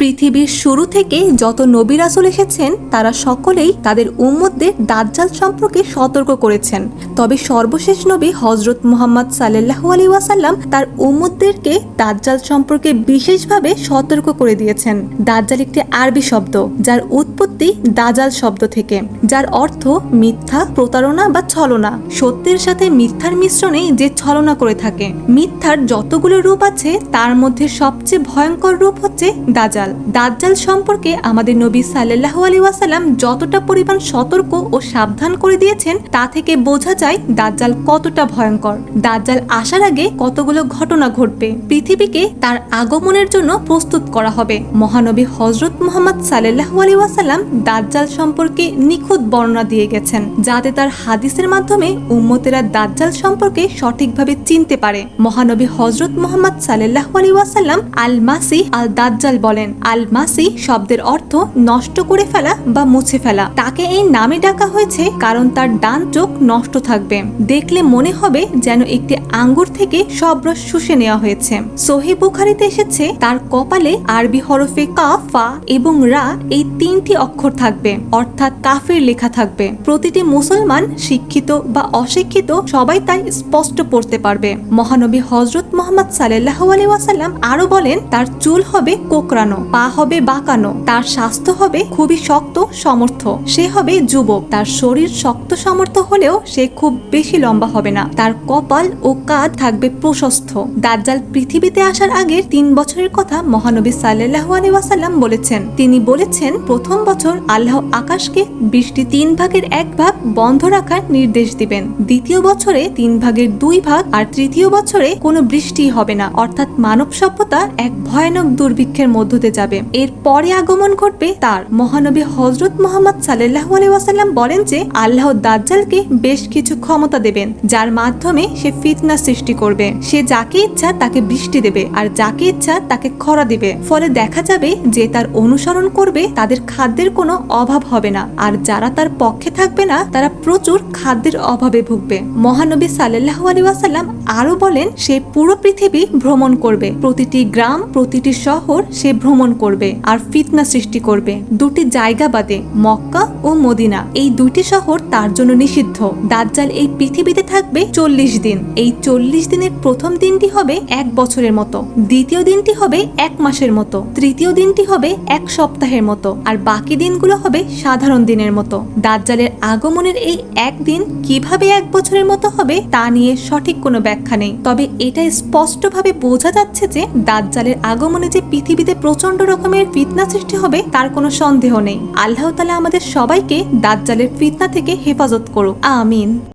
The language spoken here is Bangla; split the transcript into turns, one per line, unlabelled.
পৃথিবীর শুরু থেকে যত নবী রাসূল এসেছেন, তারা সকলেই তাদের উম্মতদের দাজ্জাল সম্পর্কে সতর্ক করেছেন। তবে সর্বশেষ নবী হজরত মোহাম্মদ সাল্লাল্লাহু আলাইহি ওয়াসাল্লাম তার উম্মতদেরকে দাজ্জাল সম্পর্কে বিশেষভাবে সতর্ক করে দিয়েছেন। দাজ্জাল একটি আরবি শব্দ, যার উৎপত্তি দাজাল শব্দ থেকে, যার অর্থ মিথ্যা, প্রতারণা বা ছলনা। সত্যের সাথে মিথ্যার মিশ্রণে যে ছলনা করে থাকে, মিথ্যার যতগুলো রূপ আছে, তার মধ্যে সবচেয়ে ভয়ঙ্কর রূপ হচ্ছে দাজাল দাজ্জাল। দাজ্জাল সম্পর্কে আমাদের নবী সাল্লাল্লাহু আলাইহি ওয়াসাল্লাম যতটা পরিমাণ সতর্ক ও সাবধান করে দিয়েছেন, তা থেকে বোঝা যায় দাজ্জাল কতটা ভয়ঙ্কর। দাজ্জাল আসার আগে কতগুলো ঘটনা ঘটবে, পৃথিবীকে তার আগমনের জন্য প্রস্তুত করা হবে। মহানবী হজরত মোহাম্মদ সাল্লাল্লাহু আলাইহি ওয়াসাল্লাম দাজ্জাল সম্পর্কে নিখুঁত বর্ণনা দিয়ে গেছেন, যাতে তার হাদিসের মাধ্যমে উম্মতেরা দাজ্জাল সম্পর্কে সঠিকভাবে চিনতে পারে। মহানবী হজরত মোহাম্মদ সাল্লাল্লাহু আলাইহি ওয়াসাল্লাম আল মাসি আল দাজ্জাল বলেন আল মাসি শব্দের অর্থ নষ্ট করে ফেলা বা মুছে ফেলা। তাকে এই নামে ডাকা হয়েছে কারণ তার ডান চোখ নষ্ট থাকবে। দেখলে মনে হবে যেন একটি আঙ্গুর থেকে সব রস শুষে নেওয়া হয়েছে। সহি বুখারিতে এসেছে, তার কপালে আরবি হরফে কাফ, ফা এবং রা এই তিনটি অক্ষর থাকবে, অর্থাৎ কাফের লেখা থাকবে। প্রতিটি মুসলমান, শিক্ষিত বা অশিক্ষিত সবাই তাই স্পষ্ট পড়তে পারবে। মহানবী হজরত মোহাম্মদ সাল্লাহ আলী ওয়াসাল্লাম আরও বলেন, তার চুল হবে কোকড়ানো। পা হবে বাঁকানো, তার স্বাস্থ্য হবে খুবই শক্ত, সমর্থ। সে হবে যুবক, তার শরীর শক্ত সমর্থ হলেও সে খুব বেশি লম্বা হবে না। তার কপাল ও কাঁধ থাকবে প্রশস্ত। দাজ্জাল পৃথিবীতে আসার আগে তিন বছরের কথা মহানবী সাল্লাহ আলী ওয়াসাল্লাম বলেছেন। তিনি বলেছেন, প্রথম বছর আল্লাহ আকাশকে বৃষ্টি তিন ভাগের এক ভাগ বন্ধ রাখার নির্দেশ দিবেন। দ্বিতীয় বছরে তিন ভাগের দুই ভাগ আর তৃতীয় বছরে কোনো বৃষ্টি হবে না। অর্থাৎ মানব সভ্যতা এক ভয়ানক দুর্ভিক্ষের মধ্য যাবে। এর পরে আগমন ঘটবে তার। মহানবী হজরত মোহাম্মদ সাল্লাহ আলী ওয়াসাল্লাম বলেন যে, আল্লাহ দাজ্জালকে বেশ কিছু ক্ষমতা দেবেন, যার মাধ্যমে সে ফিতনা সৃষ্টি করবে। সে যাকে ইচ্ছা তাকে বৃষ্টি দেবে, আর যাকে ইচ্ছা তাকে খরা দেবে। ফলে দেখা যাবে যে তার অনুসরণ করবে, তাদের খাদ্যের কোনো অভাব হবে না। আর যারা তার পক্ষে থাকবে না, তারা প্রচুর খাদ্যের অভাবে ভুগবে। মহানবী সাল্লাহ আলী ওয়াসাল্লাম আরও বলেন, সে পুরো পৃথিবী ভ্রমণ করবে। প্রতিটি গ্রাম, প্রতিটি শহর সে ভ্রমণ করবে আর ফিতনা সৃষ্টি করবে। দুটি জায়গা বাদে মক্কা ও মদিনা। এই দুটি শহর তার জন্য নিষিদ্ধ। দাজ্জাল এই পৃথিবীতে থাকবে চল্লিশ দিন। এই চল্লিশ দিনের প্রথম দিনটি হবে এক বছরের মতো। দ্বিতীয় দিনটি হবে এক মাসের মতো। তৃতীয় দিনটি হবে এক সপ্তাহের মতো। আর বাকি দিনগুলো হবে সাধারণ দিনের মতো। দাজ্জালের আগমনের এই একদিন কীভাবে এক বছরের মতো হবে তা নিয়ে সঠিক কোনো ব্যাখ্যা নেই। তবে এটা স্পষ্টভাবে বোঝা যাচ্ছে যে দাজ্জালের আগমনে যে পৃথিবীতে প্রচণ্ড রকমের ফিতনা সৃষ্টি হবে, তার কোনো সন্দেহ নেই। আল্লাহ তালা আমাদের সবাইকে দাজ্জালের ফিতনা থেকে হেফাজত করুক। আমিন।